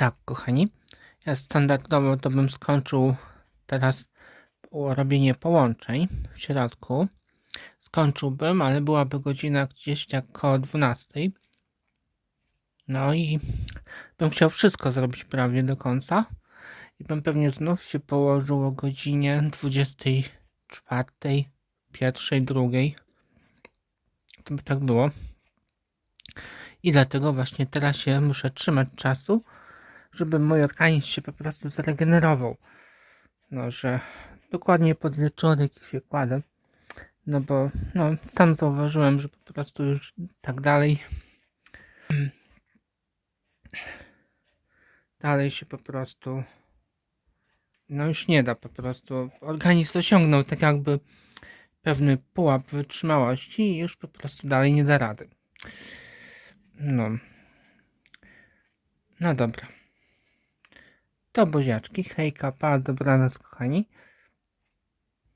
Tak, kochani. Ja standardowo to bym skończył teraz robienie połączeń w środku. Skończyłbym, ale byłaby godzina gdzieś tak koło 12. No i bym chciał wszystko zrobić prawie do końca. I bym pewnie znów się położył o godzinie 24, pierwszej, drugiej. To by tak było. I dlatego właśnie teraz się muszę trzymać czasu, żeby mój organizm się po prostu zregenerował. No, że dokładnie pod wieczorek się kładę. No bo no, sam zauważyłem, że po prostu już tak dalej. Dalej się po prostu. No już nie da po prostu. Organizm osiągnął tak jakby pewny pułap wytrzymałości i już po prostu dalej nie da rady. No. No dobra. To buziaczki. Hejka, pa, dobranoc kochani.